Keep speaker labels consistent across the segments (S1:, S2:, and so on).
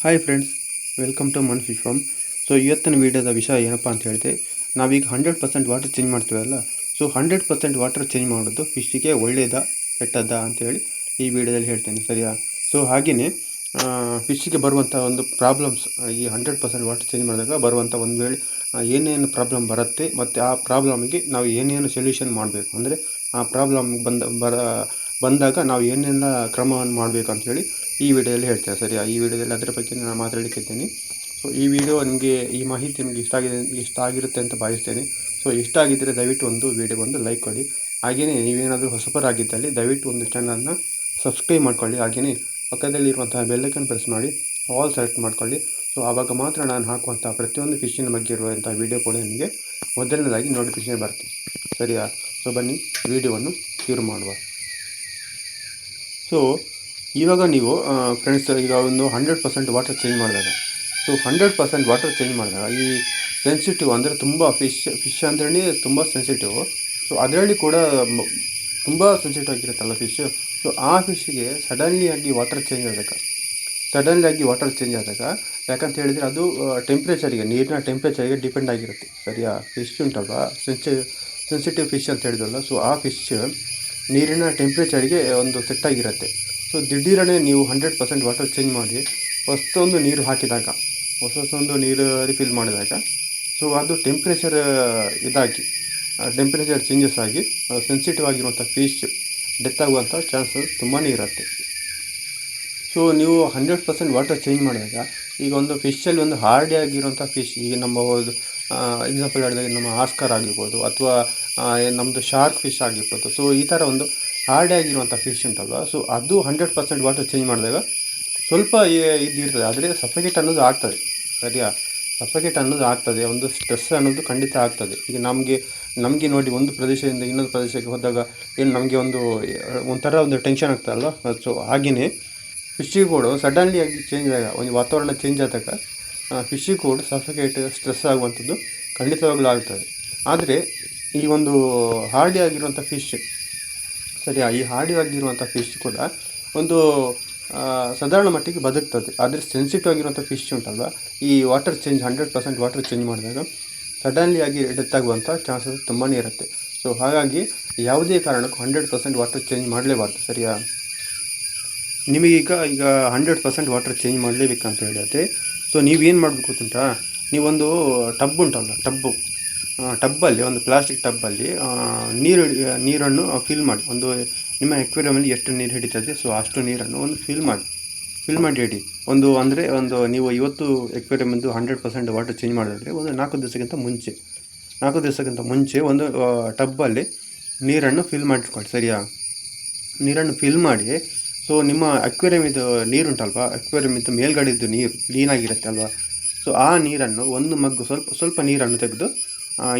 S1: Hi friends welcome to man fish farm so ಇವತ್ತಿನ ವೀಡಿಯೋದ ವಿಷಯ ಏನಪ್ಪ ಅಂತ ಹೇಳಿದ್ರೆ, ನಾವೀಗ ಹಂಡ್ರೆಡ್ ಪರ್ಸೆಂಟ್ ವಾಟರ್ ಚೇಂಜ್ ಮಾಡ್ತೀವಲ್ಲ so hundred percent water change ಮಾಡೋದು ಫಿಶ್ಗೆ ಒಳ್ಳೆಯದಾ ಕೆಟ್ಟದ್ದಾ ಅಂತೇಳಿ ಈ ವಿಡಿಯೋದಲ್ಲಿ ಹೇಳ್ತೇನೆ, ಸರಿಯಾ? ಸೊ ಹಾಗೆಯೇ ಫಿಶ್ಶಿಗೆ ಬರುವಂಥ ಒಂದು ಪ್ರಾಬ್ಲಮ್ಸ್ ಈ ಹಂಡ್ರೆಡ್ ಪರ್ಸೆಂಟ್ ವಾಟರ್ ಚೇಂಜ್ ಮಾಡಿದಾಗ ಬರುವಂಥ ಒಂದು ವೇಳೆ ಏನೇನು ಪ್ರಾಬ್ಲಮ್ ಬರುತ್ತೆ ಮತ್ತು ಆ ಪ್ರಾಬ್ಲಮ್ಗೆ ನಾವು ಏನೇನು ಸೊಲ್ಯೂಷನ್ ಮಾಡಬೇಕು? ಅಂದರೆ ಆ ಪ್ರಾಬ್ಲಮ್ ಬಂದ, ಬರ, ಬಂದಾಗ ನಾವು ಏನೆಲ್ಲ ಕ್ರಮವನ್ನು ಮಾಡಬೇಕು ಅಂತೇಳಿ ಈ ವಿಡಿಯೋದಲ್ಲಿ ಹೇಳ್ತೇನೆ. ಸರಿಯಾ ಈ ವಿಡಿಯೋದಲ್ಲಿ ಅದರ ಬಗ್ಗೆ ನಾನು ಮಾತಾಡಲಿಕ್ಕಿದ್ದೇನೆ ಸೊ ಈ ವಿಡಿಯೋ ನಿಮಗೆ, ಈ ಮಾಹಿತಿ ನಿಮಗೆ ಇಷ್ಟ ಆಗಿದೆ, ಇಷ್ಟ ಆಗಿರುತ್ತೆ ಅಂತ ಭಾವಿಸ್ತೇನೆ. ಸೊ ಇಷ್ಟ ಆಗಿದ್ದರೆ ದಯವಿಟ್ಟು ಒಂದು ವಿಡಿಯೋ ಒಂದು ಲೈಕ್ ಕೊಡಿ. ಹಾಗೆಯೇ ನೀವೇನಾದರೂ ಹೊಸಬರಾಗಿದ್ದಲ್ಲಿ ದಯವಿಟ್ಟು ಒಂದು ಚಾನಲ್ನ ಸಬ್ಸ್ಕ್ರೈಬ್ ಮಾಡ್ಕೊಳ್ಳಿ. ಹಾಗೆಯೇ ಪಕ್ಕದಲ್ಲಿರುವಂತಹ ಬೆಲ್ಲೈಕನ್ ಪ್ರೆಸ್ ಮಾಡಿ ಆಲ್ ಸೆಲೆಕ್ಟ್ ಮಾಡ್ಕೊಳ್ಳಿ. ಸೊ ಆವಾಗ ಮಾತ್ರ ನಾನು ಹಾಕುವಂಥ ಪ್ರತಿಯೊಂದು ಫಿಶಿನ ಬಗ್ಗೆ ಇರುವಂಥ ವೀಡಿಯೋ ಕೂಡ ನಿಮಗೆ ಮೊದಲನೇದಾಗಿ ನೋಟಿಫಿಕೇಶನ್ ಬರುತ್ತೆ. ಸರಿಯಾ? ಸೊ ಬನ್ನಿ, ವಿಡಿಯೋವನ್ನು ಶುರು ಮಾಡುವ. ಸೊ ಇವಾಗ ನೀವು ಫ್ರೆಂಡ್ಸ್ ಈಗ ಒಂದು ಹಂಡ್ರೆಡ್ ಪರ್ಸೆಂಟ್ ವಾಟರ್ ಚೇಂಜ್ ಮಾಡಿದಾಗ. So hundred percent water change ಮಾಡಿದಾಗ, ಈ ಸೆನ್ಸಿಟಿವ್ ಅಂದರೆ ತುಂಬ ಫಿಶ್ ಫಿಶ್ ಅಂದ್ರೆ ತುಂಬ ಸೆನ್ಸಿಟಿವ್ ಸೊ ಅದರಲ್ಲಿ ಕೂಡ ತುಂಬ ಸೆನ್ಸಿಟಿವ್ ಆಗಿರುತ್ತಲ್ಲ ಫಿಶ್ ಸೊ ಆ ಫಿಶ್ಗೆ ಸಡನ್ಲಿ ಆಗಿ ವಾಟರ್ ಚೇಂಜ್ ಆದಾಗ ಸಡನ್ಲಿ ಆಗಿ ವಾಟರ್ ಚೇಂಜ್ ಆದಾಗ, ಯಾಕಂತ ಹೇಳಿದರೆ ಅದು ಟೆಂಪ್ರೇಚರಿಗೆ ನೀರಿನ ಟೆಂಪ್ರೇಚರಿಗೆ ಡಿಪೆಂಡ್ ಆಗಿರುತ್ತೆ. ಸರಿಯಾ? ಫಿಶ್ ಉಂಟಲ್ವಾ? ಸೆನ್ಸಿ ಸೆನ್ಸಿಟಿವ್ ಫಿಶ್ ಅಂತ ಹೇಳಿದಲ್ಲ ಸೊ ಆ ಫಿಶ್ ನೀರಿನ ಟೆಂಪ್ರೇಚರಿಗೆ ಒಂದು ಸೆಟ್ ಆಗಿರುತ್ತೆ. ಸೊ ದಿಢೀರನೇ ನೀವು ಹಂಡ್ರೆಡ್ ಪರ್ಸೆಂಟ್ ವಾಟರ್ ಚೇಂಜ್ ಮಾಡಿ ಹೊಸದೊಂದು ನೀರು ಹಾಕಿದಾಗ ಹೊಸದೊಂದು ನೀರು ರಿಫಿಲ್ ಮಾಡಿದಾಗ ಸೊ ಅದು ಟೆಂಪ್ರೇಚರ್ ಇದಾಗಿ ಟೆಂಪ್ರೇಚರ್ ಚೇಂಜಸ್ ಆಗಿ ಸೆನ್ಸಿಟಿವ್ ಆಗಿರುವಂಥ ಫಿಶ್ ಡೆತ್ ಆಗುವಂಥ ಚಾನ್ಸಸ್ ತುಂಬಾ ಇರುತ್ತೆ. ಸೊ ನೀವು ಹಂಡ್ರೆಡ್ ಪರ್ಸೆಂಟ್ ವಾಟರ್ ಚೇಂಜ್ ಮಾಡಿದಾಗ, ಈಗ ಒಂದು ಫಿಶಲ್ಲಿ ಒಂದು ಹಾರ್ಡಿ ಆಗಿರುವಂಥ ಫಿಶ್ ಈಗ ನಮ್ಮ ಒಂದು ಎಕ್ಸಾಂಪಲ್ ಹೇಳಿದಾಗ ನಮ್ಮ ಆಸ್ಕರ್ ಆಗಿರ್ಬೋದು, ಅಥವಾ ನಮ್ಮದು ಶಾರ್ಕ್ ಫಿಶ್ ಆಗಿರ್ಬೋದು ಸೊ ಈ ಥರ ಒಂದು ಹಾರ್ಡಿ ಆಗಿರುವಂಥ ಫಿಶ್ ಉಂಟಲ್ವ? ಸೊ ಅದು ಹಂಡ್ರೆಡ್ ಪರ್ಸೆಂಟ್ ವಾಟರ್ ಚೇಂಜ್ ಮಾಡಿದಾಗ ಸ್ವಲ್ಪ ಇದು ಇರ್ತದೆ. ಆದರೆ ಸಫಿಕೇಟ್ ಅನ್ನೋದು ಆಗ್ತದೆ. ಸರಿಯಾ? ಸಫಕೇಟ್ ಅನ್ನೋದು ಆಗ್ತದೆ. ಒಂದು ಸ್ಟ್ರೆಸ್ ಅನ್ನೋದು ಖಂಡಿತ ಆಗ್ತದೆ. ಈಗ ನಮಗೆ ನಮಗೆ ನೋಡಿ ಒಂದು ಪ್ರದೇಶದಿಂದ ಇನ್ನೊಂದು ಪ್ರದೇಶಕ್ಕೆ ಹೋದಾಗ ಏನು ನಮಗೆ ಒಂದು, ಒಂಥರ ಒಂದು ಟೆನ್ಷನ್ ಆಗ್ತದಲ್ವ ಸೊ ಹಾಗೆಯೇ ಫಿಶಿಗೆ ಕೂಡ ಸಡನ್ಲಿ ಆಗಿ ಚೇಂಜ್ ಆಗ, ಒಂದು ವಾತಾವರಣ ಚೇಂಜ್ ಆದಾಗ ಫಿಶಿಗೆ ಕೂಡ ಸಫಿಕೇಟ್ ಸ್ಟ್ರೆಸ್ ಆಗುವಂಥದ್ದು ಖಂಡಿತವಾಗಲೂ ಆಗ್ತದೆ. ಆದರೆ ಈ ಒಂದು ಹಾರ್ಡಿ ಆಗಿರುವಂಥ ಫಿಶ್ ಸರಿಯಾ ಈ ಹಾರ್ಡಿಯಾಗಿರುವಂಥ ಫಿಶ್ ಕೂಡ ಒಂದು ಸಾಧಾರಣ ಮಟ್ಟಿಗೆ ಬದುಕ್ತದೆ. ಆದರೆ ಸೆನ್ಸಿಟಿವ್ ಆಗಿರುವಂಥ ಫಿಶ್ ಉಂಟಲ್ವ? ಈ water change hundred percent water change ಮಾಡಿದಾಗ ಸಡನ್ಲಿ ಆಗಿ ಡೆತ್ ಆಗುವಂಥ ಚಾನ್ಸಸ್ ತುಂಬಾ ಇರುತ್ತೆ. ಸೊ ಹಾಗಾಗಿ ಯಾವುದೇ ಕಾರಣಕ್ಕೂ ಹಂಡ್ರೆಡ್ ಪರ್ಸೆಂಟ್ ವಾಟರ್ ಚೇಂಜ್ ಮಾಡಲೇಬಾರ್ದು, ಸರಿಯಾ? ನಿಮಗೀಗ ಈಗ ಹಂಡ್ರೆಡ್ ಪರ್ಸೆಂಟ್ ವಾಟರ್ ಚೇಂಜ್ ಮಾಡಲೇಬೇಕಂತ ಹೇಳಿದ್ರೆ ಸೊ ನೀವೇನು ಮಾಡಬೇಕು ಗೊತ್ತುಂಟಾ? ನೀವೊಂದು ಟಬ್ ಉಂಟಲ್ಲ ಟಬ್ಬು ಟಬ್ಬಲ್ಲಿ, ಒಂದು ಪ್ಲಾಸ್ಟಿಕ್ ಟಬ್ಬಲ್ಲಿ ನೀರು ನೀರನ್ನು ಫಿಲ್ ಮಾಡಿ. ಒಂದು, ನಿಮ್ಮ ಎಕ್ವೇರಿಯಮಲ್ಲಿ ಎಷ್ಟು ನೀರು ಹಿಡಿತದೆ ಸೊ ಅಷ್ಟು ನೀರನ್ನು ಒಂದು ಫಿಲ್ ಮಾಡಿ. ಫಿಲ್ ಮಾಡಿ ಇಡಿ ಒಂದು ಅಂದರೆ, ಒಂದು ನೀವು ಇವತ್ತು ಎಕ್ವೇರಿಯಮ್ದು ಹಂಡ್ರೆಡ್ ಪರ್ಸೆಂಟ್ ವಾಟರ್ ಚೇಂಜ್ ಮಾಡಿದ್ರೆ, ಒಂದು ನಾಲ್ಕು ದಿವಸಕ್ಕಿಂತ ಮುಂಚೆ, ನಾಲ್ಕು ದಿವಸಕ್ಕಿಂತ ಮುಂಚೆ ಒಂದು ಟಬ್ಬಲ್ಲಿ ನೀರನ್ನು ಫಿಲ್ ಮಾಡಿಟ್ಕೊಳ್ಳಿ, ಸರಿಯಾ? ನೀರನ್ನು ಫಿಲ್ ಮಾಡಿ ಸೊ ನಿಮ್ಮ ಅಕ್ವೇರಿಯಂ ಇದು ನೀರು ಉಂಟಲ್ವಾ ಅಕ್ವೇರಿಯಮ್ ಇದು ಇದ್ದು ನೀರು ಕ್ಲೀನಾಗಿರುತ್ತೆ ಅಲ್ವಾ? ಸೊ ಆ ನೀರನ್ನು ಒಂದು ಮಗ್ಗು ಸ್ವಲ್ಪ ಸ್ವಲ್ಪ ನೀರನ್ನು ತೆಗೆದು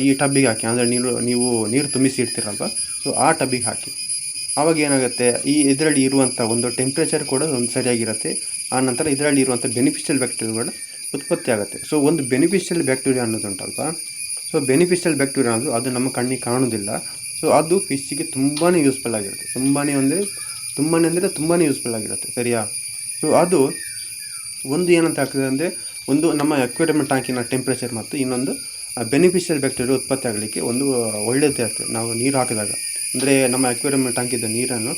S1: ಈ ಟಬ್ಬಿಗೆ ಹಾಕಿ, ಅಂದರೆ ನೀರು, ನೀವು ನೀರು ತುಂಬಿಸಿ ಇಡ್ತೀರಲ್ವ? ಸೊ ಆ ಟಬ್ಬಿಗೆ ಹಾಕಿ. ಆವಾಗ ಏನಾಗುತ್ತೆ, ಈ ಇದರಲ್ಲಿ ಇರುವಂಥ ಒಂದು ಟೆಂಪ್ರೇಚರ್ ಕೂಡ ಒಂದು ಸರಿಯಾಗಿರುತ್ತೆ. ಆ ನಂತರ ಇದರಲ್ಲಿ ಇರುವಂಥ ಬೆನಿಫಿಷಿಯಲ್ ಬ್ಯಾಕ್ಟೀರಿಯಾಗಳು ಉತ್ಪತ್ತಿ ಆಗುತ್ತೆ. ಸೊ ಒಂದು ಬೆನಿಫಿಷಿಯಲ್ ಬ್ಯಾಕ್ಟೀರಿಯಾ ಅನ್ನೋದುಂಟಲ್ವ? ಸೊ ಬೆನಿಫಿಷಿಯಲ್ ಬ್ಯಾಕ್ಟೀರಿಯಾ ಅನ್ನೋದು ಅದು ನಮ್ಮ ಕಣ್ಣಿಗೆ ಕಾಣೋದಿಲ್ಲ. ಸೊ ಅದು ಫಿಶ್ಶಿಗೆ ತುಂಬಾ ಯೂಸ್ಫುಲ್ ಆಗಿರುತ್ತೆ. ತುಂಬಾ ಅಂದರೆ ತುಂಬಾ ಅಂದರೆ ತುಂಬಾ ಯೂಸ್ಫುಲ್ ಆಗಿರುತ್ತೆ. ಸರಿಯಾ? ಸೊ ಅದು ಒಂದು ಏನಂತ ಆಗ್ತದೆ ಅಂದರೆ, ಒಂದು ನಮ್ಮ ಅಕ್ವೇರಿಯಮ್ ಟ್ಯಾಂಕಿನ ಟೆಂಪ್ರೇಚರ್ ಮತ್ತು ಇನ್ನೊಂದು ಬೆನಿಫಿಷಿಯಲ್ ಬ್ಯಾಕ್ಟೀರಿಯಾ ಉತ್ಪತ್ತಿ ಆಗಲಿಕ್ಕೆ ಒಂದು ಒಳ್ಳೆಯದೇ ಆಗ್ತದೆ. ನಾವು ನೀರು ಹಾಕಿದಾಗ. ಅಂದರೆ ನಮ್ಮ ಅಕ್ವೇರಿಯಮ್ ಟ್ಯಾಂಕಿದ್ದ ನೀರನ್ನು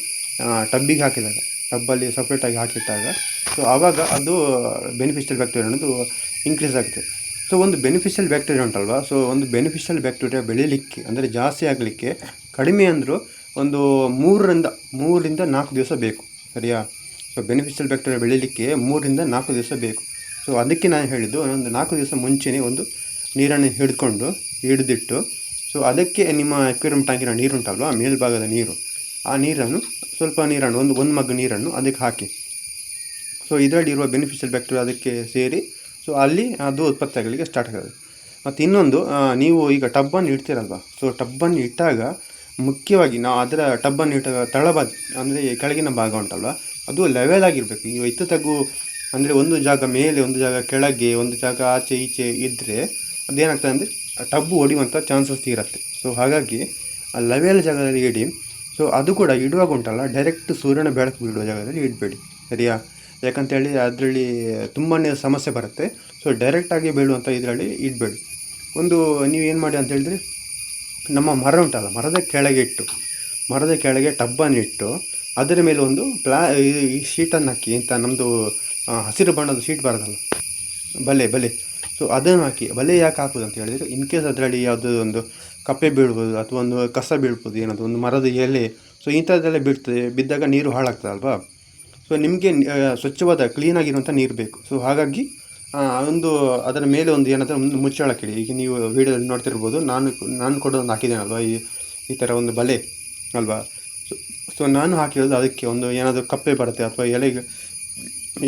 S1: ಟಬ್ಬಿಗೆ ಹಾಕಿದಾಗ. ಟಬ್ಬಲ್ಲಿ ಸಪ್ರೇಟಾಗಿ ಹಾಕಿಟ್ಟಾಗ. ಸೊ ಆವಾಗ ಅದು ಬೆನಿಫಿಷಿಯಲ್ ಬ್ಯಾಕ್ಟೀರಿಯಾ ಅನ್ನೋದು ಇನ್ಕ್ರೀಸ್ ಆಗುತ್ತೆ. ಸೊ ಒಂದು ಬೆನಿಫಿಷಿಯಲ್ ಬ್ಯಾಕ್ಟೀರಿಯಾ ಉಂಟಲ್ವ? ಸೊ ಒಂದು ಬೆನಿಫಿಷಿಯಲ್ ಬ್ಯಾಕ್ಟೀರಿಯಾ ಬೆಳೀಲಿಕ್ಕೆ, ಅಂದರೆ ಜಾಸ್ತಿ ಆಗಲಿಕ್ಕೆ ಕಡಿಮೆ ಅಂದರೂ ಒಂದು ಮೂರರಿಂದ ಮೂರರಿಂದ ನಾಲ್ಕು ದಿವಸ ಬೇಕು. ಸರಿಯಾ? ಸೊ ಬೆನಿಫಿಷಿಯಲ್ ಬ್ಯಾಕ್ಟೀರಿಯಾ ಬೆಳೀಲಿಕ್ಕೆ ಮೂರರಿಂದ ನಾಲ್ಕು ದಿವಸ ಬೇಕು. ಸೊ ಅದಕ್ಕೆ ನಾನು ಹೇಳಿದ್ದು, ಒಂದು ನಾಲ್ಕು ದಿವಸ ಮುಂಚೆನೇ ಒಂದು ನೀರನ್ನು ಹಿಡ್ಕೊಂಡು ಹಿಡಿದಿಟ್ಟು ಸೊ ಅದಕ್ಕೆ ನಿಮ್ಮ ಅಕ್ವೇರಿಯಂ ಟ್ಯಾಂಕಿನ ನೀರುಂಟಲ್ವಾ? ಮೇಲ್ಭಾಗದ ನೀರು. ಆ ನೀರನ್ನು ಸ್ವಲ್ಪ ನೀರನ್ನು, ಒಂದು ಒಂದು ಮಗ್ಗು ನೀರನ್ನು ಅದಕ್ಕೆ ಹಾಕಿ. ಸೊ ಇದರಲ್ಲಿರುವ ಬೆನಿಫಿಷಿಯಲ್ ಬ್ಯಾಕ್ಟೀರಿಯಾ ಅದಕ್ಕೆ ಸೇರಿ ಸೊ ಅಲ್ಲಿ ಅದು ಉತ್ಪತ್ತಿಗಳಿಗೆ ಸ್ಟಾರ್ಟ್ ಆಗೋದು. ಮತ್ತು ಇನ್ನೊಂದು ನೀವು ಈಗ ಟಬ್ಬನ್ನು ಇಡ್ತೀರಲ್ವ? ಸೊ ಟಬ್ಬನ್ನು ಇಟ್ಟಾಗ ಮುಖ್ಯವಾಗಿ ನಾವು ಅದರ ಟಬ್ಬನ್ನು ಇಟ್ಟಾಗ ತಳಭಾಗ ಅಂದರೆ ಕೆಳಗಿನ ಭಾಗ ಉಂಟಲ್ವ? ಅದು ಲೆವೆಲ್ ಆಗಿರಬೇಕು. ನೀವು ಇತ್ತು ತಗು ಅಂದರೆ ಒಂದು ಜಾಗ ಮೇಲೆ, ಒಂದು ಜಾಗ ಕೆಳಗೆ, ಒಂದು ಜಾಗ ಆಚೆ, ಈಚೆ ಇದ್ದರೆ ಅದೇನಾಗ್ತದೆ ಅಂದರೆ ಟಬ್ಬು ಹೊಡೆಯುವಂಥ ಚಾನ್ಸಸ್ ಇರುತ್ತೆ. ಸೊ ಹಾಗಾಗಿ ಆ ಲವೆಲ್ ಜಾಗದಲ್ಲಿ ಇಡಿ. ಸೊ ಅದು ಕೂಡ ಇಡುವಾಗ ಉಂಟಲ್ಲ ಡೈರೆಕ್ಟ್ ಸೂರ್ಯನ ಬೆಳಕು ಬೀಳುವ ಜಾಗದಲ್ಲಿ ಇಡಬೇಡಿ. ಸರಿಯಾ? ಯಾಕಂತೇಳಿ ಅದರಲ್ಲಿ ತುಂಬಾ ಸಮಸ್ಯೆ ಬರುತ್ತೆ. ಸೊ ಡೈರೆಕ್ಟಾಗಿ ಬೀಳುವಂಥ ಇದರಲ್ಲಿ ಇಡಬೇಡಿ. ಒಂದು ನೀವು ಏನು ಮಾಡಿ ಅಂತ ಹೇಳಿದ್ರೆ, ನಮ್ಮ ಮರ ಉಂಟಲ್ಲ, ಮರದ ಕೆಳಗೆ ಇಟ್ಟು, ಮರದ ಕೆಳಗೆ ಟಬ್ಬನ್ನು ಇಟ್ಟು, ಅದರ ಮೇಲೆ ಒಂದು ಪ್ಲಾ, ಈ ಶೀಟನ್ನು ಹಾಕಿ ಅಂತ ನಮ್ಮದು ಹಸಿರು ಬಣ್ಣದ ಶೀಟ್ ಬರೋದಲ್ಲ. ಬಲೆ ಬಲೆ. ಸೊ ಅದನ್ನು ಹಾಕಿ ಬಲೆ ಯಾಕೆ ಹಾಕೋದು ಅಂತ ಹೇಳಿದರೆ ಇನ್ ಕೇಸ್ ಅದರಲ್ಲಿ ಯಾವುದೋ ಒಂದು ಕಪ್ಪೆ ಬೀಳ್ಬೋದು ಅಥವಾ ಒಂದು ಕಸ ಬೀಳ್ಬೋದು, ಏನಾದರೂ ಒಂದು ಮರದ ಎಲೆ ಸೊ ಇಂಥದ್ದೆಲ್ಲ ಬೀಳ್ತದೆ, ಬಿದ್ದಾಗ ನೀರು ಹಾಳಾಗ್ತದೆ ಅಲ್ವಾ? ಸೊ ನಿಮಗೆ ಸ್ವಚ್ಛವಾದ ಕ್ಲೀನಾಗಿರುವಂಥ ನೀರು ಬೇಕು. ಸೊ ಹಾಗಾಗಿ ಒಂದು, ಅದರ ಮೇಲೆ ಒಂದು ಏನಾದರೂ ಒಂದು ಮುಚ್ಚಾಳಕ್ಕಿಡಿ. ಈಗ ನೀವು ವೀಡಿಯೋದಲ್ಲಿ ನೋಡ್ತಿರ್ಬೋದು, ನಾನು ನಾನು ಕೂಡ ಒಂದು ಹಾಕಿದ್ದೇನಲ್ವಾ ಈ ಈ ಥರ ಒಂದು ಬಲೆ, ಅಲ್ವಾ? ಸೊ ಸೊ ನಾನು ಹಾಕಿರೋದು ಅದಕ್ಕೆ ಒಂದು ಏನಾದರೂ ಕಪ್ಪೆ ಬರುತ್ತೆ ಅಥವಾ ಎಲೆ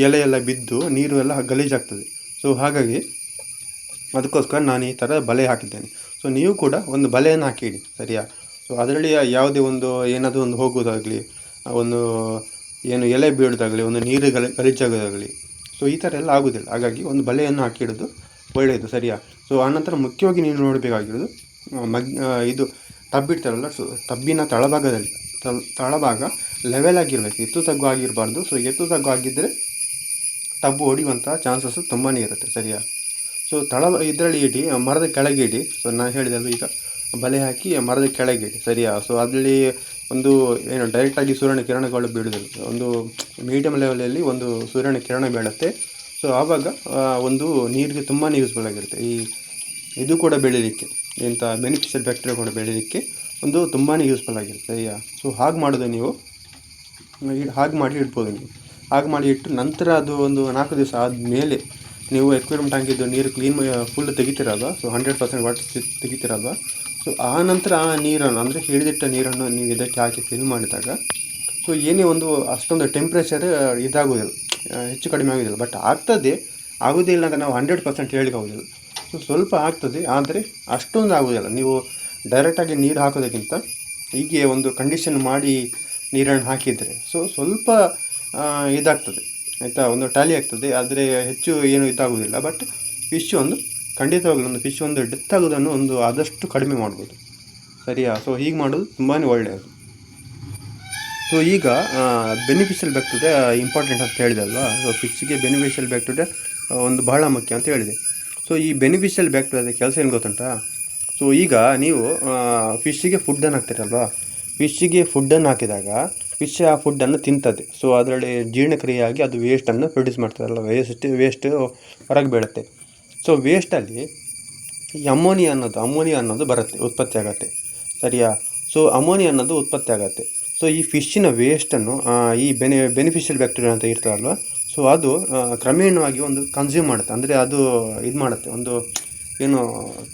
S1: ಎಲೆ ಬಿದ್ದು ನೀರು ಎಲ್ಲ ಗಲೀಜಾಗ್ತದೆ. ಸೊ ಹಾಗಾಗಿ ಅದಕ್ಕೋಸ್ಕರ ನಾನು ಈ ಥರ ಬಲೆ ಹಾಕಿದ್ದೇನೆ. ಸೊ ನೀವು ಕೂಡ ಒಂದು ಬಲೆಯನ್ನು ಹಾಕಿಡಿ, ಸರಿಯಾ? ಸೊ ಅದರಲ್ಲಿ ಯಾವುದೇ ಒಂದು ಏನಾದರೂ ಒಂದು ಹೋಗೋದಾಗಲಿ ಒಂದು ಏನು ಎಲೆ ಬೀಳೋದಾಗಲಿ ಒಂದು ನೀರು ಗಲ ಗಲೀಜಾಗೋದಾಗಲಿ ಸೊ ಈ ಥರ ಎಲ್ಲ ಆಗೋದಿಲ್ಲ ಹಾಗಾಗಿ ಒಂದು ಬಲೆಯನ್ನು ಹಾಕಿಡೋದು ಒಳ್ಳೆಯದು, ಸರಿಯಾ? ಸೊ ಆನಂತರ ಮುಖ್ಯವಾಗಿ ನೀವು ನೋಡಬೇಕಾಗಿರೋದು ಮಗ್ ಇದು ತಬ್ಬಿಡ್ತಾರಲ್ಲ, ಸೊ, ತಬ್ಬಿನ ತಳಭಾಗದಲ್ಲಿ, ತಳ, ತಳಭಾಗ ಲೆವೆಲ್ ಆಗಿರಬೇಕು. ಎತ್ತು ತಗ್ಗು ಆಗಿರಬಾರ್ದು. ಸೊ ಎತ್ತು ತಗ್ಗು ಆಗಿದ್ದರೆ, ತಬ್ಬು ಹೊಡೆಯುವಂಥ ಚಾನ್ಸಸ್ ತುಂಬಾ ಇರುತ್ತೆ, ಸರಿಯಾ? ಸೊ ತಳ ಇದರಲ್ಲಿ ಇಡಿ ಮರದ ಕೆಳಗೆ ಇಡಿ. ಸೊ ನಾನು ಹೇಳಿದಲ್ಲ ಈಗ ಬಲೆ ಹಾಕಿ ಮರದ ಕೆಳಗೆ ಇಡಿ, ಸರಿಯಾ? ಸೊ ಅದರಲ್ಲಿ ಒಂದು ಏನು ಡೈರೆಕ್ಟಾಗಿ ಸೂರ್ಯನ ಕಿರಣಗಳು ಬೀಳೋದಿಲ್ಲ, ಒಂದು ಮೀಡಿಯಮ್ ಲೆವೆಲಲ್ಲಿ ಒಂದು ಸೂರ್ಯನ ಕಿರಣ ಬೀಳುತ್ತೆ. ಸೊ ಆವಾಗ ಒಂದು ನೀರಿಗೆ ತುಂಬಾ ಯೂಸ್ಫುಲ್ ಆಗಿರುತ್ತೆ ಈ ಇದು ಕೂಡ ಬೆಳೀಲಿಕ್ಕೆ, ಇಂಥ ಬೆನಿಫಿಷಿಯಲ್ ಬ್ಯಾಕ್ಟೀರಿಯಾ ಕೂಡ ಬೆಳೀಲಿಕ್ಕೆ ಒಂದು ತುಂಬಾ ಯೂಸ್ಫುಲ್ ಆಗಿರುತ್ತೆ ಸರಿಯಾ? ಸೊ ಹಾಗೆ ಮಾಡೋದು ನೀವು. ಹಾಗೆ ಮಾಡಿ ಇಡ್ಬೋದು ನೀವು. ಹಾಗೆ ಮಾಡಿ ಇಟ್ಟು ನಂತರ ಅದು ಒಂದು ನಾಲ್ಕು ದಿವಸ ಆದಮೇಲೆ ನೀವು ಎಕ್ವೇರಿಯಂ ಟ್ಯಾಂಕಿದ್ದು ನೀರು ಕ್ಲೀನ್ ಫುಲ್ ತೆಗಿತಿರಲ್ವ ಸೊ ಹಂಡ್ರೆಡ್ ಪರ್ಸೆಂಟ್ ವಾಟರ್ ತೆಗಿತಿರಲ್ವ ಸೊ ಆ ನಂತರ ಆ ನೀರನ್ನು, ಅಂದರೆ ಹಿಡಿದಿಟ್ಟ ನೀರನ್ನು ನೀವು ಇದಕ್ಕೆ ಹಾಕಿ ಫಿಲ್ ಮಾಡಿದಾಗ ಸೊ ಏನೇ ಒಂದು ಅಷ್ಟೊಂದು ಟೆಂಪ್ರೇಚರ್ ಇದಾಗೋದಿಲ್ಲ ಹೆಚ್ಚು ಕಡಿಮೆ ಆಗೋದಿಲ್ಲ ಬಟ್ ಆಗ್ತದೆ ಆಗೋದಿಲ್ಲ ಅಂತ ನಾವು ಹಂಡ್ರೆಡ್ ಪರ್ಸೆಂಟ್ ಹೇಳಿಕ್ಕೆ ಹೋಗೋದಿಲ್ಲ ಸೊ ಸ್ವಲ್ಪ ಆಗ್ತದೆ, ಆದರೆ ಅಷ್ಟೊಂದು ಆಗೋದಿಲ್ಲ ನೀವು ಡೈರೆಕ್ಟಾಗಿ ನೀರು ಹಾಕೋದಕ್ಕಿಂತ ಹೀಗೆ ಒಂದು ಕಂಡೀಷನ್ ಮಾಡಿ ನೀರನ್ನು ಹಾಕಿದರೆ ಸೊ ಸ್ವಲ್ಪ ಇದಾಗ್ತದೆ. ಆಯಿತಾ, ಒಂದು ಟ್ಯಾಲಿ ಆಗ್ತದೆ. ಆದರೆ ಹೆಚ್ಚು ಏನು ಇದಾಗೋದಿಲ್ಲ. ಬಟ್ ಫಿಶ್ ಒಂದು, ಖಂಡಿತವಾಗ್ಲೂ ಒಂದು ಫಿಶ್ ಒಂದು ಡೆತ್ ಆಗೋದನ್ನು ಒಂದು ಆದಷ್ಟು ಕಡಿಮೆ ಮಾಡ್ಬೋದು. ಸರಿಯಾ? ಸೊ ಹೀಗೆ ಮಾಡೋದು ತುಂಬಾ ಒಳ್ಳೆಯದು. ಸೊ ಈಗ ಬೆನಿಫಿಷಿಯಲ್ ಬ್ಯಾಕ್ಟೀರಿಯಾ ಇಂಪಾರ್ಟೆಂಟ್ ಅಂತ ಹೇಳಿದೆ ಅಲ್ವಾ? ಸೊ ಫಿಶ್ಗೆ ಬೆನಿಫಿಷಿಯಲ್ ಬ್ಯಾಕ್ಟೀರಿಯಾ ಒಂದು ಬಹಳ ಮುಖ್ಯ ಅಂತ ಹೇಳಿದೆ. ಸೊ ಈ ಬೆನಿಫಿಷಿಯಲ್ ಬ್ಯಾಕ್ಟೀರಿಯಾದ ಕೆಲಸ ಏನು ಗೊತ್ತುಂಟಾ? ಸೊ ಈಗ ನೀವು ಫಿಶ್ಶಿಗೆ ಫುಡ್ಡನ್ನು ಹಾಕ್ತೀರಲ್ವಾ? ಫಿಶ್ಶಿಗೆ ಫುಡ್ಡನ್ನು ಹಾಕಿದಾಗ ಆ ಫುಡ್ಡನ್ನು ತಿಂತದೆ. ಸೊ ಅದರಲ್ಲಿ ಜೀರ್ಣಕ್ರಿಯೆಯಾಗಿ ಅದು ವೇಸ್ಟನ್ನು ಪ್ರೊಡ್ಯೂಸ್ ಮಾಡ್ತದಲ್ಲ ವೇಸ್ಟ್ ವೇಸ್ಟ್ ಹೊರಗೆ ಬೀಳುತ್ತೆ. ಸೊ ವೇಸ್ಟಲ್ಲಿ ಈ ಅಮೋನಿಯಾ ಅನ್ನೋದು ಅಮೋನಿಯಾ ಅನ್ನೋದು ಬರುತ್ತೆ, ಉತ್ಪತ್ತಿ ಆಗುತ್ತೆ. ಸರಿಯಾ? ಸೊ ಅಮೋನಿಯಾ ಅನ್ನೋದು ಉತ್ಪತ್ತಿ ಆಗುತ್ತೆ. ಸೊ ಈ ಫಿಶ್ಶಿನ ವೇಸ್ಟನ್ನು ಈ ಬೆನಿ ಬೆನಿಫಿಷಿಯಲ್ ಬ್ಯಾಕ್ಟೀರಿಯಾ ಅಂತ ಇರ್ತಾರಲ್ವ ಸೊ ಅದು ಕ್ರಮೇಣವಾಗಿ ಒಂದು ಕನ್ಸ್ಯೂಮ್ ಮಾಡುತ್ತೆ. ಅಂದರೆ ಅದು ಇದು ಮಾಡುತ್ತೆ, ಒಂದು ಏನು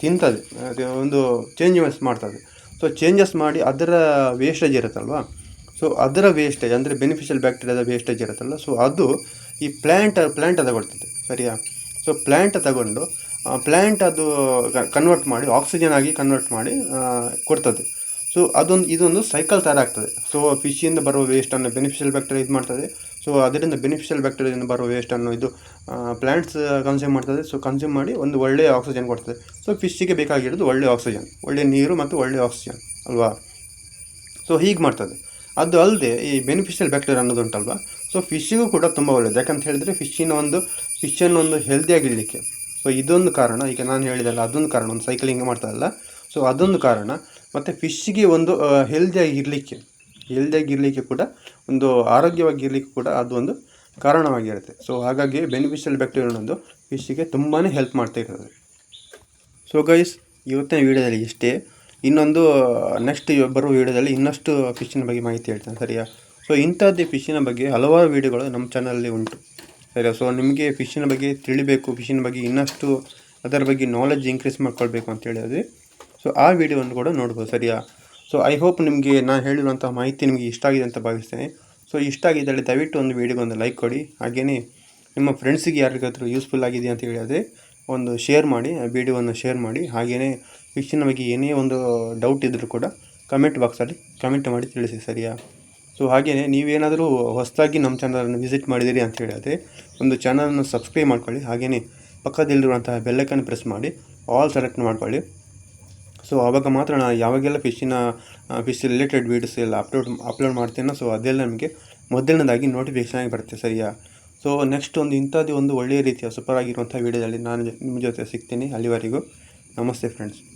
S1: ತಿಂತದೆ ಒಂದು ಚೇಂಜಸ್ ಮಾಡ್ತದೆ. ಸೊ ಚೇಂಜಸ್ ಮಾಡಿ ಅದರ ವೇಸ್ಟೇಜ್ ಇರುತ್ತಲ್ವ? ಸೊ ಅದರ ವೇಸ್ಟೇಜ್ ಅಂದರೆ ಬೆನಿಫಿಷಿಯಲ್ ಬ್ಯಾಕ್ಟೀರಿಯಾದ ವೇಸ್ಟೇಜ್ ಇರುತ್ತಲ್ಲ ಸೊ ಅದು ಈ ಪ್ಲ್ಯಾಂಟ್ ಪ್ಲ್ಯಾಂಟ್ ತಗೊಳ್ತದೆ ಸರಿಯಾ? ಸೊ ಪ್ಲ್ಯಾಂಟ್ ತಗೊಂಡು ಪ್ಲ್ಯಾಂಟ್ ಅದು ಕನ್ವರ್ಟ್ ಮಾಡಿ ಆಕ್ಸಿಜನ್ ಆಗಿ ಕನ್ವರ್ಟ್ ಮಾಡಿ ಕೊಡ್ತದೆ. ಸೊ ಅದೊಂದು, ಇದೊಂದು ಸೈಕಲ್ ಥರ ಆಗ್ತದೆ. ಸೊ ಫಿಶಿಯಿಂದ ಬರುವ ವೇಸ್ಟನ್ನು ಬೆನಿಫಿಷಿಯಲ್ ಬ್ಯಾಕ್ಟೀರಿಯಾ ಇದು ಮಾಡ್ತದೆ. ಸೊ ಅದರಿಂದ ಬೆನಿಫಿಷಿಯಲ್ ಬ್ಯಾಕ್ಟೀರಿಯಾದಿಂದ ಬರುವ ವೇಸ್ಟನ್ನು ಇದು ಪ್ಲ್ಯಾಂಟ್ಸ್ ಕನ್ಸ್ಯೂಮ್ ಮಾಡ್ತದೆ. ಸೊ ಕನ್ಸ್ಯೂಮ್ ಮಾಡಿ ಒಂದು ಒಳ್ಳೆಯ ಆಕ್ಸಿಜನ್ ಕೊಡ್ತದೆ. ಸೊ ಫಿಶ್ಶಿಗೆ ಬೇಕಾಗಿರೋದು ಒಳ್ಳೆಯ ಆಕ್ಸಿಜನ್ ಒಳ್ಳೆಯ ನೀರು ಮತ್ತು ಒಳ್ಳೆಯ ಆಕ್ಸಿಜನ್ ಅಲ್ವಾ? ಸೊ ಹೀಗೆ ಮಾಡ್ತದೆ. ಅದು ಅಲ್ಲದೆ ಈ ಬೆನಿಫಿಷಿಯಲ್ ಬ್ಯಾಕ್ಟೀರಿಯಾ ಅನ್ನೋದು ಉಂಟಲ್ವ? ಸೊ ಫಿಶ್ಶಿಗೂ ಕೂಡ ತುಂಬ ಒಳ್ಳೆಯದು ಯಾಕಂತ ಹೇಳಿದರೆ ಫಿಶ್ಶಿನ ಒಂದು ಫಿಶ್ಶನ್ನು ಒಂದು ಹೆಲ್ದಿಯಾಗಿರಲಿಕ್ಕೆ ಸೊ ಇದೊಂದು ಕಾರಣ. ಈಗ ನಾನು ಹೇಳಿದಲ್ಲ, ಅದೊಂದು ಕಾರಣ. ಒಂದು ಸೈಕ್ಲಿಂಗ್ ಮಾಡ್ತಾರಲ್ಲ ಸೊ ಅದೊಂದು ಕಾರಣ. ಮತ್ತು ಫಿಶ್ಶಿಗೆ ಒಂದು ಹೆಲ್ದಿಯಾಗಿರಲಿಕ್ಕೆ ಹೆಲ್ದಿಯಾಗಿರಲಿಕ್ಕೆ ಕೂಡ, ಒಂದು ಆರೋಗ್ಯವಾಗಿರಲಿಕ್ಕೆ ಕೂಡ ಅದು ಒಂದು ಕಾರಣವಾಗಿರುತ್ತೆ. ಸೊ ಹಾಗಾಗಿ ಬೆನಿಫಿಷಿಯಲ್ ಬ್ಯಾಕ್ಟೀರಿಯಾ ಅನ್ನೋದು ಫಿಶ್ಶಿಗೆ ತುಂಬಾ ಹೆಲ್ಪ್ ಮಾಡ್ತಾ ಇರ್ತದೆ. ಸೊ ಗೈಸ್ ಇವತ್ತಿನ ವೀಡಿಯೋದಲ್ಲಿ ಇಷ್ಟೇ. ಇನ್ನೊಂದು ನೆಕ್ಸ್ಟ್ ಬರುವ ವೀಡಿಯೋದಲ್ಲಿ ಇನ್ನಷ್ಟು ಫಿಶ್ಶಿನ ಬಗ್ಗೆ ಮಾಹಿತಿ ಹೇಳ್ತೇನೆ, ಸರಿಯಾ? ಸೊ ಇಂಥದ್ದೇ ಫಿಶ್ಶಿನ ಬಗ್ಗೆ ಹಲವಾರು ವೀಡಿಯೋಗಳು ನಮ್ಮ ಚಾನಲಲ್ಲಿ ಉಂಟು, ಸರಿಯಾ? ಸೊ ನಿಮಗೆ ಫಿಶ್ಶಿನ ಬಗ್ಗೆ ತಿಳಿಬೇಕು ಫಿಶ್ಶಿನ ಬಗ್ಗೆ ಇನ್ನಷ್ಟು ಅದರ ಬಗ್ಗೆ ನಾಲೆಜ್ ಇನ್ಕ್ರೀಸ್ ಮಾಡ್ಕೊಳ್ಬೇಕು ಅಂತ ಹೇಳಿದ್ರೆ ಸೊ ಆ ವಿಡಿಯೋವನ್ನು ಕೂಡ ನೋಡ್ಬೋದು, ಸರಿಯಾ? ಸೊ ಐ ಹೋಪ್ ನಿಮಗೆ ನಾನು ಹೇಳಿರುವಂಥ ಮಾಹಿತಿ ನಿಮಗೆ ಇಷ್ಟ ಆಗಿದೆ ಅಂತ ಭಾವಿಸ್ತೇನೆ. ಸೊ ಇಷ್ಟ ಆಗಿದ್ದಲ್ಲಿ ದಯವಿಟ್ಟು ಒಂದು ವೀಡಿಯೋಗೆ ಒಂದು ಲೈಕ್ ಕೊಡಿ. ಹಾಗೆಯೇ ನಿಮ್ಮ ಫ್ರೆಂಡ್ಸಿಗೆ ಯಾರಿಗಾದರೂ ಯೂಸ್ಫುಲ್ ಆಗಿದೆ ಅಂತ ಹೇಳಿದ್ರೆ ಒಂದು ಶೇರ್ ಮಾಡಿ ವಿಡಿಯೋವನ್ನು ಶೇರ್ ಮಾಡಿ ಹಾಗೆಯೇ ಫಿಶ್ಶಿನ ಬಗ್ಗೆ ಏನೇ ಒಂದು ಡೌಟ್ ಇದ್ದರೂ ಕೂಡ ಕಮೆಂಟ್ ಬಾಕ್ಸಲ್ಲಿ ಕಮೆಂಟ್ ಮಾಡಿ ತಿಳಿಸಿ ಸರಿಯಾ? ಸೊ ಹಾಗೆಯೇ ನೀವೇನಾದರೂ ಹೊಸದಾಗಿ ನಮ್ಮ ಚಾನಲನ್ನು ವಿಸಿಟ್ ಮಾಡಿದ್ದೀರಿ ಅಂತ ಹೇಳಿದ್ರೆ ಒಂದು ಚಾನಲನ್ನು ಸಬ್ಸ್ಕ್ರೈಬ್ ಮಾಡ್ಕೊಳ್ಳಿ ಹಾಗೆಯೇ ಪಕ್ಕದಲ್ಲಿರುವಂತಹ ಬೆಲ್ಲೈಕನ್ ಪ್ರೆಸ್ ಮಾಡಿ ಆಲ್ ಸೆಲೆಕ್ಟ್ ಮಾಡ್ಕೊಳ್ಳಿ. ಸೊ ಆವಾಗ ಮಾತ್ರ ನಾನು ಯಾವಾಗೆಲ್ಲ ಫಿಶ್ಶಿನ ಫಿಶ್ ರಿಲೇಟೆಡ್ ವೀಡಿಯೋಸ್ ಎಲ್ಲ ಅಪ್ಲೋಡ್ ಅಪ್ಲೋಡ್ ಮಾಡ್ತೇನೋ ಸೊ ಅದೆಲ್ಲ ನಮಗೆ ಮೊದಲನೇದಾಗಿ ನೋಟಿಫಿಕೇಷನ್ ಆಗಿ ಬರುತ್ತೆ, ಸರಿಯಾ? ಸೊ ನೆಕ್ಸ್ಟ್ ಒಂದು ಇಂಥದ್ದು ಒಂದು ಒಳ್ಳೆಯ ರೀತಿಯ ಸೂಪರ್ ಆಗಿರುವಂಥ ವೀಡಿಯೋದಲ್ಲಿ ನಾನು ನಿಮ್ಮ ಜೊತೆ ಸಿಗ್ತೀನಿ ಅಲ್ಲಿವರೆಗೂ. ನಮಸ್ತೆ ಫ್ರೆಂಡ್ಸ್